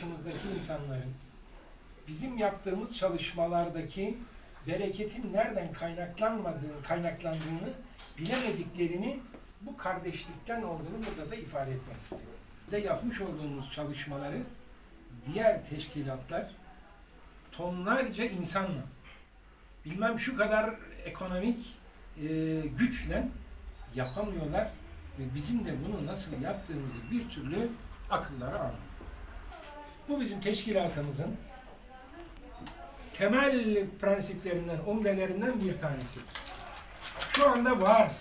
dışımızdaki insanların bizim yaptığımız çalışmalardaki bereketin nereden kaynaklanmadığını, kaynaklandığını bilemediklerini bu kardeşlikten olduğunu burada da ifade etmek istiyorum. De yapmış olduğumuz çalışmaları diğer teşkilatlar tonlarca insanla bilmem şu kadar ekonomik e, güçle yapamıyorlar ve bizim de bunu nasıl yaptığımızı bir türlü akıllara almıyor. Bizim teşkilatımızın temel prensiplerinden, umdelerinden bir tanesi. Şu anda varız.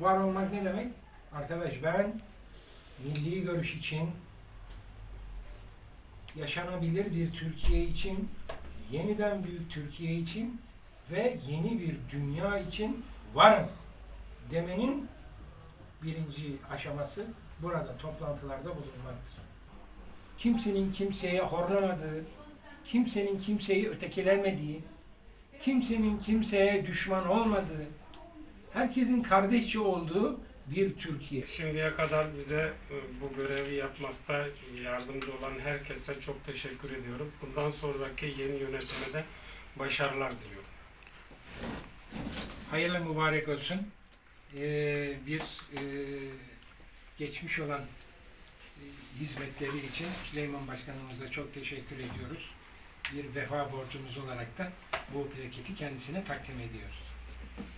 Var olmak ne demek? Arkadaş ben milli görüş için, yaşanabilir bir Türkiye için, yeniden büyük Türkiye için ve yeni bir dünya için varım demenin birinci aşaması burada toplantılarda bulunmaktır. Kimsenin kimseye horlamadığı, kimsenin kimseyi ötekilemediği, kimsenin kimseye düşman olmadığı, herkesin kardeşçi olduğu bir Türkiye. Şimdiye kadar bize e, bu görevi yapmakta yardımcı olan herkese çok teşekkür ediyorum. Bundan sonraki yeni yönetime de başarılar diliyorum. Hayırlı mübarek olsun. Ee, bir e, geçmiş olan hizmetleri için Süleyman Başkanımıza çok teşekkür ediyoruz. Bir vefa borcumuz olarak da bu plaketi kendisine takdim ediyoruz.